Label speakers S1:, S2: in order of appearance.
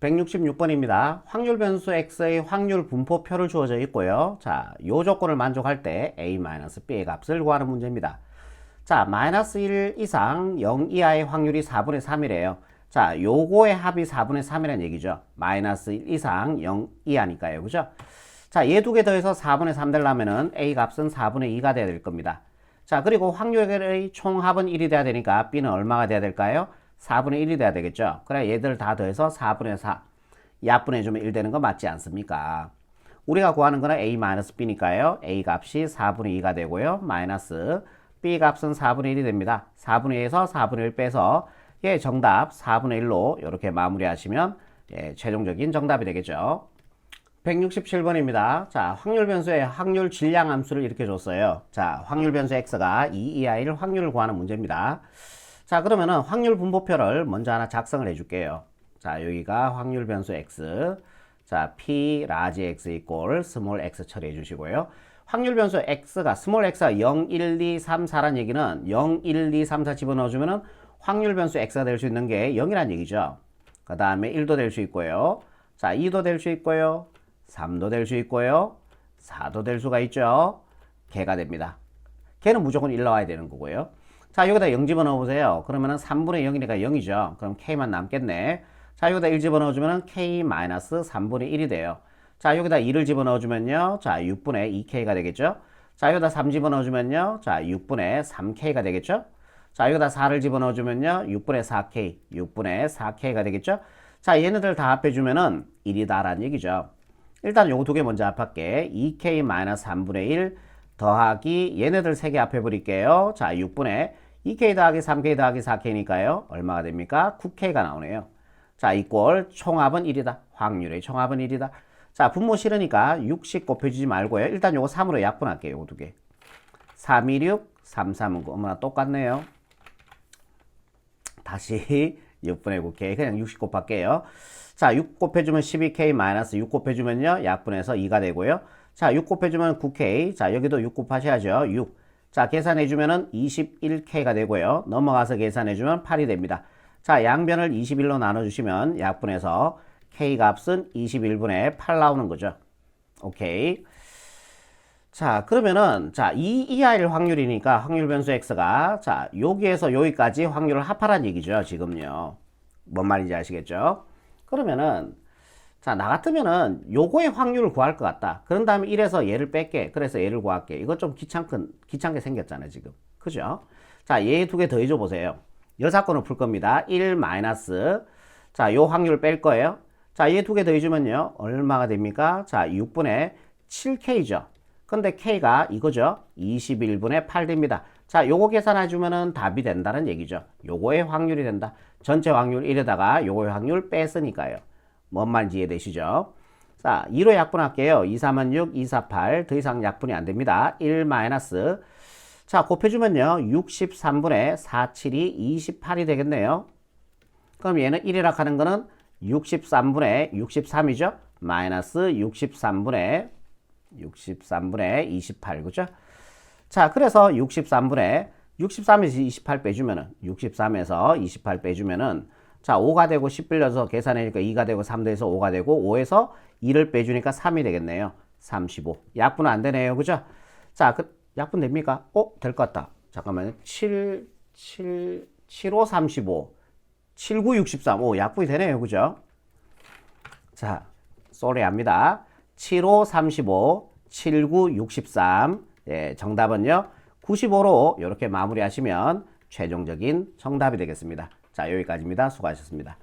S1: 166번입니다. 확률 변수 x의 확률 분포표를 주어져 있고요. 자, 요 조건을 만족할 때 a-b의 값을 구하는 문제입니다. 자, 마이너스 1 이상 0 이하의 확률이 4분의 3이래요. 자, 요거의 합이 4분의 3이라는 얘기죠. 마이너스 1 이상 0 이하니까요. 그죠? 자, 얘 두 개 더해서 4분의 3 되려면은 a 값은 4분의 2가 돼야 될 겁니다. 자, 그리고 확률의 총합은 1이 돼야 되니까 b는 얼마가 돼야 될까요? 4분의 1이 돼야 되겠죠. 그래 얘들 다 더해서 4분의 4. 약분해 주면 1 되는 거 맞지 않습니까? 우리가 구하는 거는 a-b니까요. a 값이 4분의 2가 되고요. 마이너스 b 값은 4분의 1이 됩니다. 4분의 2에서 4분의 1 빼서 예, 정답 4분의 1로 이렇게 마무리하시면 예, 최종적인 정답이 되겠죠. 167번입니다. 자, 확률 변수의 확률 질량 함수를 이렇게 줬어요. 자, 확률 변수 x가 2 이하일 확률을 구하는 문제입니다. 자, 그러면은 확률 분포표를 먼저 하나 작성을 해줄게요. 자, 여기가 확률 변수 x. 자, p 라지 x 이꼴 스몰 x 처리해 주시고요. 확률 변수 x가 스몰 x가 0, 1, 2, 3, 4란 얘기는 0, 1, 2, 3, 4 집어넣어 주면은 확률 변수 x가 될 수 있는 게 0이란 얘기죠. 그 다음에 1도 될 수 있고요. 자, 2도 될 수 있고요. 3도 될 수 있고요. 4도 될 수가 있죠. 개가 됩니다. 개는 무조건 1 나와야 되는 거고요. 자, 여기다 0 집어넣어 보세요. 그러면은 3분의 0이니까 0이죠. 그럼 k만 남겠네. 자, 여기다 1 집어넣어 주면은 k-3분의 1이 돼요. 자, 여기다 2를 집어넣어 주면요. 자, 6분의 2k가 되겠죠. 자, 여기다 3 집어넣어 주면요. 자, 6분의 3k가 되겠죠. 자, 여기다 4를 집어넣어 주면요. 6분의 4k, 6분의 4k가 되겠죠. 자, 얘네들 다 합해주면은 1이다라는 얘기죠. 일단 요거 두 개 먼저 합할게. 2k-3분의 1 더하기 얘네들 세개 합해버릴게요. 자, 6분의 2k 더하기 3k 더하기 4k니까요. 얼마가 됩니까? 9k가 나오네요. 자, 이꼴 총합은 1이다. 확률의 총합은 1이다. 자, 분모 싫으니까 60 곱해주지 말고요. 일단 요거 3으로 약분할게요. 요거 두 개. 3, 2, 6, 3, 3은 어머나 똑같네요. 다시 6분의 9k 그냥 60 곱할게요. 자, 6 곱해주면 12k 마이너스 6 곱해주면요. 약분해서 2가 되고요. 자, 6 곱해주면 9k. 자, 여기도 6 곱하셔야죠. 6. 자, 계산해주면은 21k가 되고요. 넘어가서 계산해주면 8이 됩니다. 자, 양변을 21로 나눠주시면 약분해서 k 값은 21분의 8 나오는 거죠. 오케이. 자, 그러면은, 자, 2 이하일 확률이니까 확률 변수 x가, 자, 여기에서 여기까지 확률을 합하란 얘기죠, 지금요. 뭔 말인지 아시겠죠? 그러면은, 자, 나 같으면은 요거의 확률을 구할 것 같다. 그런 다음에 1에서 얘를 뺄게. 그래서 얘를 구할게. 이거 좀 귀찮게, 귀찮게 생겼잖아요, 지금. 그죠? 자, 얘 두 개 더해줘 보세요. 여 사건을 풀 겁니다. 1 마이너스, 자, 요 확률 뺄 거예요. 자, 얘 두 개 더해주면요. 얼마가 됩니까? 자, 6분의 7k죠. 근데 k가 이거죠. 21분의 8 됩니다. 자, 요거 계산해주면은 답이 된다는 얘기죠. 요거의 확률이 된다. 전체 확률 1에다가 요거의 확률 뺐으니까요. 뭔 말인지 이해되시죠? 자, 2로 약분할게요. 2, 3은 6, 2, 4, 8. 더 이상 약분이 안 됩니다. 1 마이너스. 자, 곱해주면요. 63분의 4, 7이 28이 되겠네요. 그럼 얘는 1이라 하는 거는 63분의 63이죠? 마이너스 63분의 63분의 28, 그죠? 자, 그래서 63분의 63에서 28 빼주면은 63에서 28 빼주면은 자, 5가 되고 10 빌려서 계산하니까 2가 되고 3 더해서 5가 되고 5에서 2를 빼주니까 3이 되겠네요. 35. 약분은 안 되네요. 그죠? 자, 그 약분 됩니까? 어, 될 것 같다. 잠깐만요. 7 7 75 35 79 63. 오, 약분이 되네요. 그죠? 자, 쏘리 합니다. 75 35 79 63. 예, 정답은요. 95로 이렇게 마무리하시면 최종적인 정답이 되겠습니다. 자, 여기까지입니다. 수고하셨습니다.